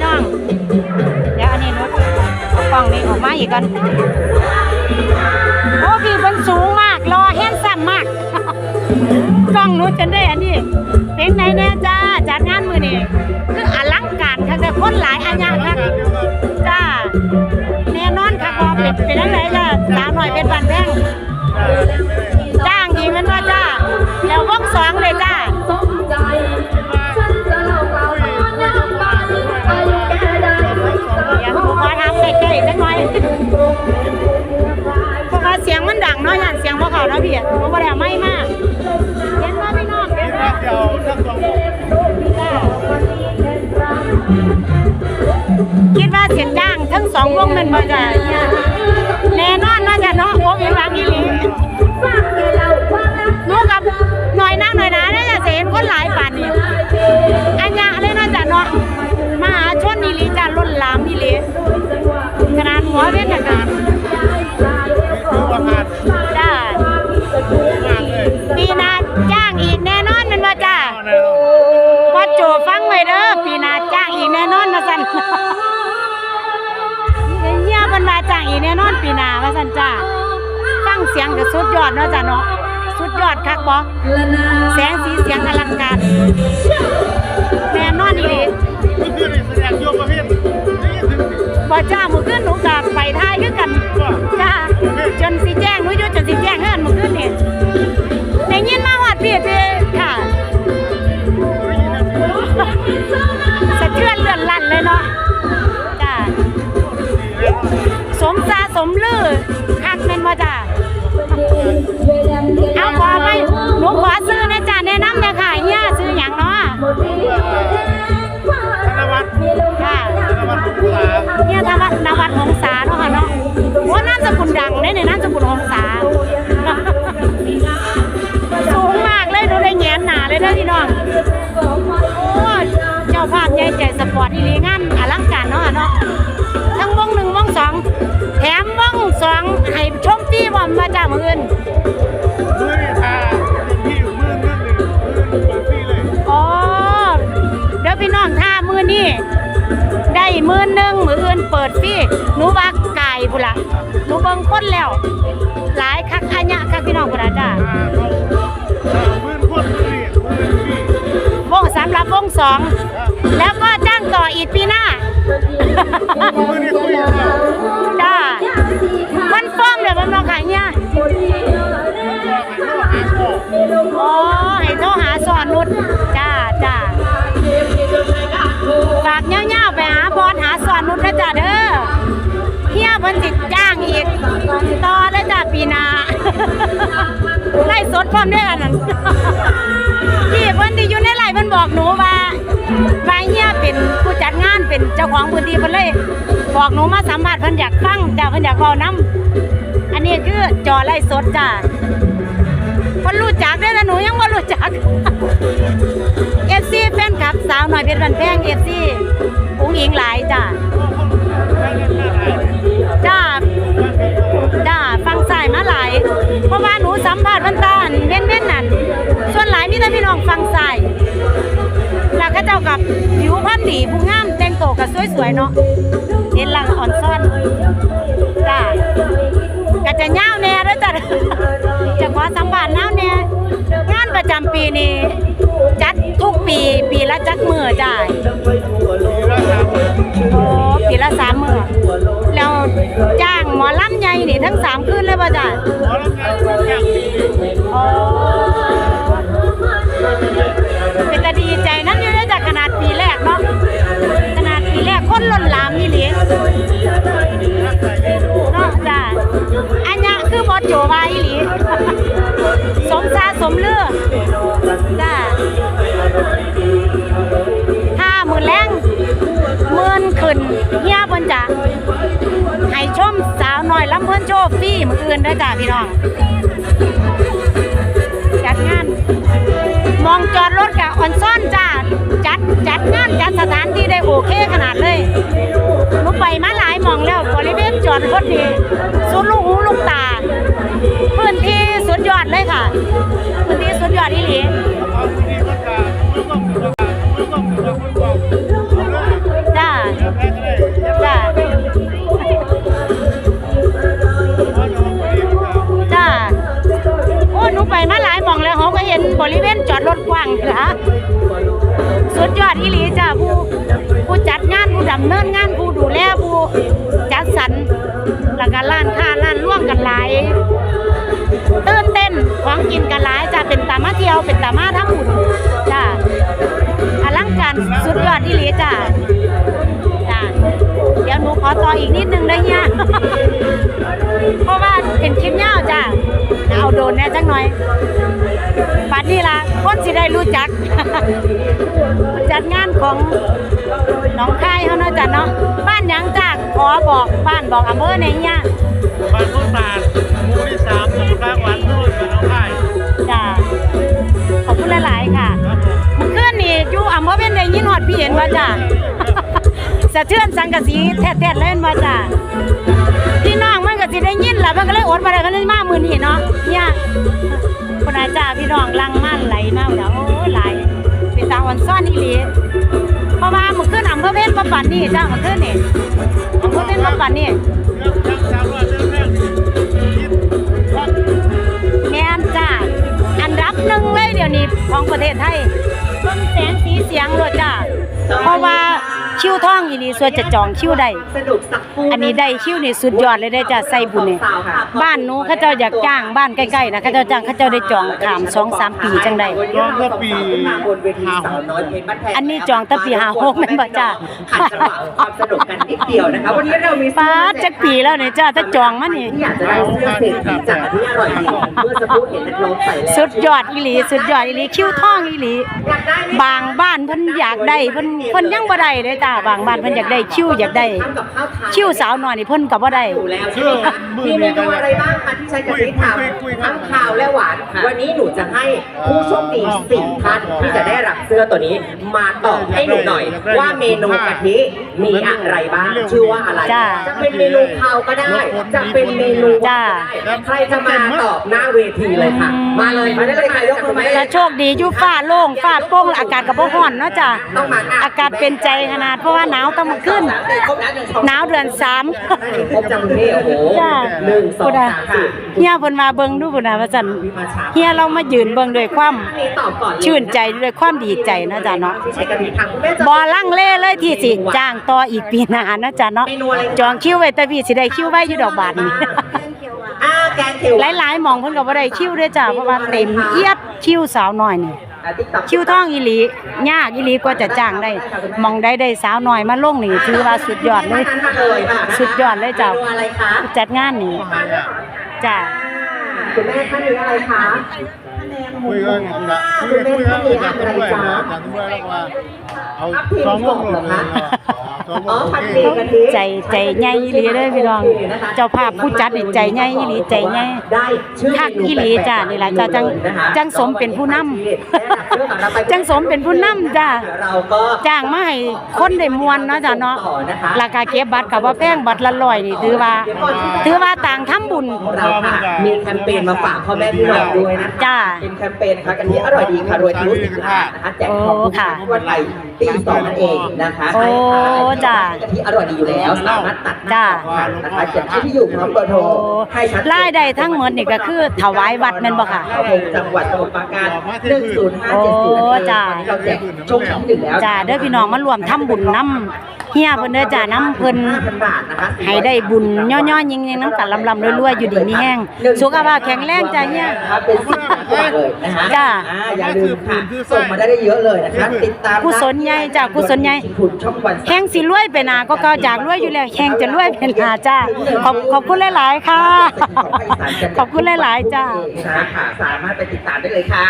พี่น้อง เดี๋ยวอันนี้นุชเอากล้องนี้ออกมาอีกก่อนโอ้พี่มันสูงมาก รอแห้งสั้นมาก กล้องนุชจนได้อันนี้เป็นไหนแน่จ้าจัดงานมือนี่คืออลังการค่ะแต่คนหลายอันยากค่ะจ้าแน่นอนค่ะพอเป็นเป็นอะไร จ้างอีกแน่นอนปีหนาว่าสันจ้าฟังเสียงก็สุดยอดเนาะจ้ะเนาะสุดยอดคักบ่แสงสีเสียงอลังการแน่นอนอีหลีก็ดงโยกประเภทนี่ถึงบ่จ้ามื้อ คักแม่นบ่จ้าเอาขอไปหนูขอซื้อนะจ้าแนะนำเนี่ยค่ะเฮียซื้อหยังเนาะธนวัฒน์ค่ะธนวัฒน์ทุกษาเฮียธวัฒนวัฒน์หงษาเนาะค่ะเนาะว่านามสกุลดังได้ในนามสกุลหงษาสูงมากเลยหนูได้แงนหนาเลยเด้อพี่น้องโอ้เจ้าภาพใหญ่ใจสปอร์ตอีหลีงานอลังการเนาะค่ะเนาะ มืออื่นมือนี่ทาที่อยู่มือมือหนึ่งมือเปิดพี่เลยอ๋อเดี๋ยวพี่น้องถ้ามื้อนี้ได้มือหนึงมืออื่นเปิดฟรีหนูว่าไก่พุ่นละหนูเบิ่งคนแล้ว หลายคักอัญญะคักพี่น้องพุ่นละจ้ามือคนมือนี่มือพี่วงสำหรับวงสองแล้วก็จ้างต่ออีกปีหน้า อ๋อให้โทรหาสอนนุชจ้าจ้าฝากเงี้ยวๆไปหาบอลหาสอนนุชนะจ้าเด้อเฮียเพิ่นสิจ้างอีกต่อแล้วจ้าปีหน้าไล่สดพร้อมด้วยอันนั้นพี่เพิ่นที่อยู่ในไร่เพิ่นบอกหนูว่าว่าเฮียเป็นผู้จัดงานเป็นเจ้าของพื้นที่เพิ่นเลย บอกหนูมาสัมภาษณ์เพิ่นอยากฟังจ้าเพิ่นอยากเว้านํอันนี้คือจอไล่สดจ้า คนรู้จักด้วยนะหนูยังไม่รู้จักเอฟซีแฟนคลับสาวหน่อยเพชรบันแพงเอฟซีอุ้งอิงหลายจ้าจ้าจ้าฟังสายมาหลาย เพราะว่าหนูสัมผัสมันตาเว้นเว้นนั่นส่วนหลายมีแต่พี่น้องฟังสายแล้วก็เจ้ากับผิวพรรณดีผู้งามแต่งตัวก็สวยๆเนาะเห็นหลังอ่อนำปีนี้ จัดทุกปีปีละจักมือจ่ายโอ้ปีละสามมือแล้วจ้างหมอลำใหญ่นี่ทั้งสามขึ้นเลยป่ะจ้ะ อื่นด้อจ้าพี่น้อง จัดงาน มองจอดรถกับออนซ่อนจ้า จัดจัดงานจัดสถานที่ได้โอเคขนาดเลยหนูไปมาหลายมองแล้วบริเวณจอดรถนี่สุดลูกหูลูกตา พื้นที่สุดยอดเลยค่ะ พื้นที่สุดยอดอีหลี กว่างละสุดยอดอีหลีจ้าผู้ผู้จัดงานผู้ดำเนินงานผู้ดูแลผู้จัดสรรแล้วก็ร้านค้าร้านร่วงกันหลายตื่นเต้นของกินกันหลายจ้าเป็นตามาเที่ยวเป็นตามาทั้งบุญจ้าอลังการสุดยอดอีหลีจ้าจ้าเดี๋ยวหนูขอต่ออีกนิดนึงได้เนี่ยเพราะว่าเป็นคลิปยาวจ้าเอา นแน่จังหน่อยบัดนี้ล่ะคนสิได้รู้จัก จัดงานของหน้องคายเขาเนาะจ้ะเนาะบ้านหยังจ้าขอบอกบ้านบอกอำเภอในเนี่ยบ้านต้นตาลหมู่ที่สามตำบลกลางหวานนู่นกับน้องไข่จ้าขอบคุณหลายๆค่ะครับผมเมื่อคืนนี่อยู่อำเภอเป็นได้ยินฮอดพี่เห็นว่าจ้า สะเทือนสังกะสีแท้ๆเลยเห็นว่าจ้าพี่น้องมันก็สิ ได้ยินล่ะมันก็เลยอดบ่ได้ก็เลยมามื้อนี้เนาะเนี่ยคนอาจ้าพี่น้องลังมาไหลมาแล้วโอ้ยหลเป็นตาอ่อนซ่อนอีหลีเพราะว่าเมื่อคืนอำเภอเป็นบ่ปานนี้จ้าเมื่อคืนนี่อำเภอเป็นบ่ปานนี้เรื่องยังสามร้อยเรื่องแรกคิดว่าแม่นจ้าอันดับหนึ่งเลยเดี๋ยวนี้ของประเทศไทยเบิ่งแสงสีเสียงโลดจ้าเพราะว่า คิวท่องอีนี่ส่วนจะจองคิวได้สนุกสักคู่อันนี้ได้คิวนี่สุดยอดเลยได้อจ้าใส่บุญนี่สาวค่ะบ้านหนูเขาเจ้าอยากจ้างบ้านใกล้ๆนะเขาเจ้าจ้างเขาเจ้าได้จองขาม2-3ปีจังได้จองเมื่อปีมาบนเวทีสาวน้อยเพชรบ้านแพงอันนี้จองแต่ปี56แม่นบ่จ้าขัดจังหวะความสนุกกันนิดเดียวนะคะวันนี้เรามีป้าดจักปีแล้วเนี่ยจ้าถ้าจองมานี่ที่อยากจะได้เสื้อเศรษฐีจากที่อร่อยดีเมื่อสักครู่เห็นนักร้องใส่แล้วสุดยอดอีหลีสุดยอดอีหลีคิวท่องอีหลีอยากได้ไหมบางบ้านเพิ่นอยากได้เพิ่นเพิ่นยังบ่ได้เลยจ้าบางบ้านเพิ่นอยากได้คิวอยากได้ทำกับข้าวทานคิวสาวน้อยนี่เพิ่นก็บ่ได้อยู่แล้วใช่ไหมคะมีเมนูอะไรบ้างคะที่ใช้กะทิทำทั้งคาวและหวาน วันนี้หนูจะให้ผู้โชคดีสี่ท่านที่จะได้รับเสื้อตัวนี้ มาตอบให้หนูหน่อย ว่าเมนูกะทิมีอะไรบ้าง ชื่อว่าอะไรจ้าจะเป็นเมนูคาวก็ได้ จะเป็นเมนูหวานก็ได้ใครจะมาตอบหน้าเวทีเลยค่ะ มาเลยมาได้เลยค่ะยกมือมาได้เลก็ยโชคดีอยู่ฟ้าโล่งฟ้าโปร่งอากาศก็บ่ร้อนเนาะจ้ะต้องมาะอากาศเป็นใจขนาดเพราะว่าหนาวต้องมาขึ้นครบแล้วหนึ่งสองหนาวเดือนสามครบจังเลยโอ้โหจ้าหนึ่งสองพุ่นน่ะสามสี่เฮียเพิ่นมาเบิ่งดูพุ่นน่ะว่าซั่นเฮียเรามายืนเบิ่งด้วยความมีตอบก่อนเลยชื่นใจด้วยความดีใจนะจ๊ะเนาะที่ใช้กะทิทำคุณแม่จะบ่ลังเลเลยที่สิจ้างต่ออีกปีหน้านะจ๊ะเนาะจองคิวไว้แต่พี่สิได้คิวไว้อยู่ดอกบาทนี่อ่าแกงเขียวหลายๆหมองเพิ่นก็บ่ได้คิวเด้อจ้ะเพราะว่าเต็มเอียดคิวสาวน้อยนี่อ่า TikTok คิวท่องอีหลียากอีหลีกว่าจะจ้างได้หมองได้ได้สาวน้อยมาลงนี่ถือว่าสุดยอดเลยท่านเลยค่ะสุดยอดเลยจ้ะมนูอะไรคะจัดงานนี่จ้ะคุณแม่ท่านนี้อะไรคะ คุยกันนะคุยกันคุยกันจากด้วยนะจากด้วยแล้วว่าเอาสองวงลงเลยสองวอ๋องโอผัดเดียใจใจใหญ่อีหลีเด้พี่น้อง เจ้าภาพผู้จัดนี่ใจใหญ่อีหลีใจใหญ่ได้ชื่อคักอีหลีจ้ะนี่แหละจ้ะจังจังสมเป็นผู้นำจังสมเป็นผู้นำจ้าจ้างมาให้คนได้มวนเนาะจ้ะเนาะราคาเก็บบัตรก็บ่แพงบัตรละร้อยนี่ถือว่า ถือว่าต่างทำบุญเราค่ะมีแคมเปญมาฝากพ่อแม่พี่น้องด้วยนะคะจ้าเป็นแคมเปญนะคะกันนี้อร่อยดีค่ะรวยทะลุสิบล้านนะคะแจกของโอ้ค่ะวันไหลตีสองนั่นเองนะคะโอ้จ้ากะทิอร่อยดีอยู่แล้วสามารถตัดหน้จ้านะคะเขียนชื่อที่อยู่พร้อมเบอร์โทรโอ้ให้ชัดเจนรายได้ทั้งหมดนี่ก็คือถวายวัดแม่นบ่ค่ะครับผมจังหวัดสมุทรปราการหนึ่งศูนย์ห้าเจ็ดศูนย์โอ้จ้าเราแจกช่วงที่หนึ่งแล้วจ้าเด้อพี่น้องมารวมทำบุญนํเฮียเพิ่นเด้อจ้านํเพิ่น5,000บาทนะคะให้ได้บุญย่อๆยิงๆน้ำกันลำๆรวยๆอยู่ดีมีแห้งสุขภาพแข็งแรงจ้าเฮีย ครับเป็นสิบพันกว่าเลยนะคะจ้าอ่อย่าลืมค่ะส่งมาได้เยอะเลยนะคะติดตามกุศลใหญ่จ้ากุศลใหญ่คุณช่องวันแห้งสิรวยไปหนาก็เก่าจากรวยอยู่แล้วแห้งจะรวยเป็นหนาจ้าขอบขอบคุณหลาย ๆ ค่ะ ขอบคุณหลาย ๆ จ้าค่ะสามารถไปติดตามได้เลยค่ะ